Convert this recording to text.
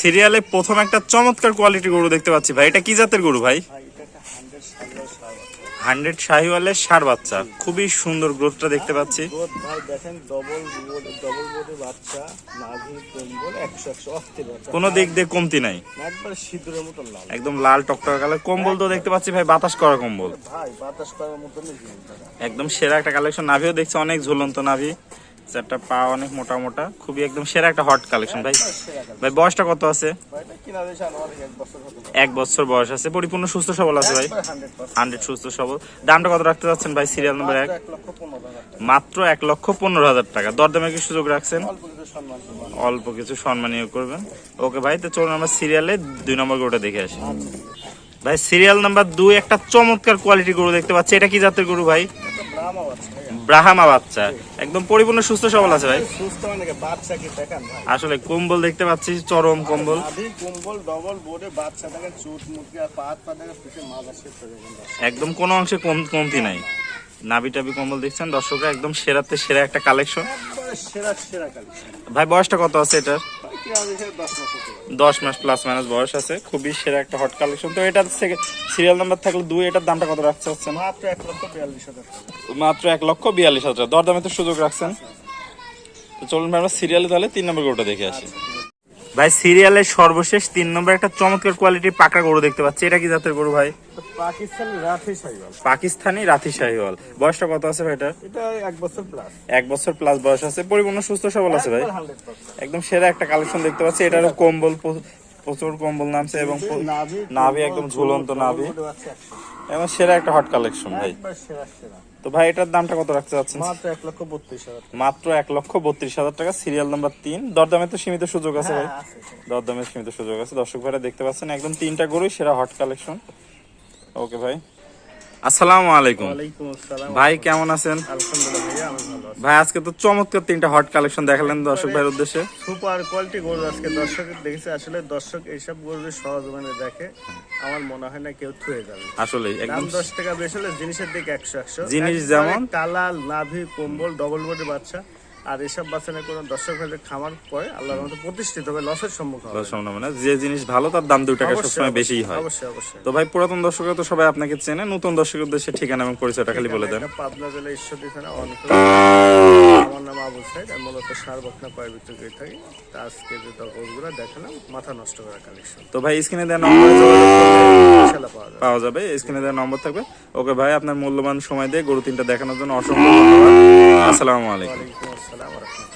সিরিয়ালে প্রথম একটা চমৎকার কোয়ালিটি গরু দেখতে পাচ্ছি ভাই। এটা কি জাতের গরু ভাই? হান্ড্রেড সার শাহিওয়ালের ষাট বাচ্চা। খুবই সুন্দর গ্রোথটা দেখতে পাচ্ছি। কোনো দিক দিয়ে কমতি নাই। একদম লাল টকটকা কালার কম্বল তো দেখতে পাচ্ছি ভাই বাতাস করা কম্বল। একদম সেরা একটা কালেকশন নাভিও দেখছি অনেক ঝুলন্ত নাভি। চারটা পা অনেক মোটা মোটা খুবই একদম সেরা একটা হট কালেকশন ভাই। ভাই বয়সটা কত আছে? এক বছর বয়স আছে পরিপূর্ণ সুস্থ সবল আছে ভাই। হান্ড্রেড সুস্থ সবল। দামটা কত রাখতে চাচ্ছেন ভাই সিরিয়াল নম্বর এক? মাত্র এক লক্ষ পনেরো হাজার টাকা। দরদামে কি সুযোগ রাখছেন? অল্প কিছু সম্মানীয় করবেন। ওকে ভাই তো চলুন আমরা সিরিয়ালে দুই নম্বর গরুটা দেখে আসি। ভাই সিরিয়াল নাম্বার দুই একটা চমৎকার কোয়ালিটি গরু দেখতে পাচ্ছি। এটা কি জাতের গরু ভাই? ব্রাহ্মা বাচ্চা। একদম পরিপূর্ণ সুস্থ সবল আছে ভাই। সুস্থ মানে বাচ্চা কি দেখেন আসলে কম্বল দেখতে পাচ্ছি চরম কম্বল। কম্বল ডবল বোর্ডে বাচ্চা দেখেন চুট মুটকি আর পা পা দেখেন পিঠে মাজা একদম কোনো অংশে কম কমতি নাই। নাবি টাবি কম্বল দেখছেন? দর্শকরা একদম সেরাতে সেরা একটা কালেকশন সেরা সেরা কালেকশন ভাই বয়সটা কত আছে এটার? দশ মাস প্লাস মাইনাস বয়স আছে খুবই সেরা একটা হট কালেকশন তো এটার থেকে সিরিয়াল নাম্বার থাকলে দুই এটার দামটা কত রাখতে হচ্ছে মাত্র এক লক্ষ বিয়াল্লিশ হাজার মাত্র এক লক্ষ বিয়াল্লিশ হাজার। দরদামে তো সুযোগ রাখছেন। তো চলুন আমরা সিরিয়ালে তাহলে তিন নম্বর গরুটা দেখে আসি। ভাই সিরিয়ালের সর্বশেষ তিন নম্বর একটা চমৎকার কোয়ালিটির পাকা গরু দেখতে পাচ্ছি। এটা কি জাতের গরু ভাই? পাকিস্তানি রাথি শাহিওয়াল বয়সটা কত আছে ভাই এটা এটা এক বছর প্লাস এক বছর প্লাস বয়স আছে। পরিপূর্ণ সুস্থ সবল আছে ভাই? একদম সেরা একটা কালেকশন দেখতে পাচ্ছি। এটারও কম্বল প্রচুর কম্বল নামছে এবং নাভি একদম ঝুলন্ত নাভি। এবং সেরা একটা হট কালেকশন ভাই। সেরা সেরা। তো ভাই এটার দামটা কত রাখতে চাচ্ছেন? মাত্র এক লক্ষ বত্রিশ হাজার মাত্র এক লক্ষ বত্রিশ হাজার টাকা সিরিয়াল নাম্বার তিন। দরদামে তো সীমিত সুযোগ আছে ভাই। হ্যাঁ। দরদামে সীমিত সুযোগ আছে। দর্শক ভাইরা দেখতে পাচ্ছেন একদম তিনটা গরুই সেরা হট কালেকশন ওকে ভাই। আসসালামু আলাইকুম। ভাই কেমন আছেন? আলহামদুলিল্লাহ ভাইয়া আমি ভালো আছি। ভাই আজকে তো চমৎকার তিনটা হট কালেকশন দেখালেন দর্শক ভাইয়ের উদ্দেশ্যে। সুপার কোয়ালিটি গরু আজকে দর্শক দেখেছে। আসলে দর্শক এইসব গরু সহজ মানে দেখে। আমার মনে হয় না কেউ থুয়ে যাবে। আসলে একদম। টাকা বেশি হলে জিনিসের দিকে একশো একশো। জিনিস যেমন? কালাল নাভি কম্বল ডবল বডি বাচ্চা। আর এসব বাচ্চা নিয়ে কোনো দর্শক ভাইদের খামার পরে আল্লাহর মতো প্রতিষ্ঠিত হবে লসের সম্মুখীন হবে সম্ভাবনা যে জিনিস ভালো তার দাম দুই টাকা সবসময় বেশিই হয়। অবশ্যই অবশ্যই। তো ভাই পুরাতন দর্শকরা তো সবাই আপনাকে চেনে নতুন দর্শকের উদ্দেশ্যে ঠিকানা এবং পরিচয়টা খালি বলে দেন। পাবনা জেলা ঈশ্বরদী থানা অনেক আমার নাম আবুল সাইদ আমি মূলত সার বকনা কয় বিক্রি করে থাকি। তা আজকে যে দরগুলো দেখালাম মাথা নষ্ট করা কালেকশন তো ভাই স্ক্রিনে দেওয়া নম্বরে যোগাযোগ পাওয়া যাবে। স্ক্রিনে দেওয়া নম্বর থাকবে। ওকে ভাই আপনার মূল্যবান সময় দিয়ে গরু তিনটা দেখানোর জন্য অসংখ্য ধন্যবাদ। আসসালামু আলাইকুম। 是那个。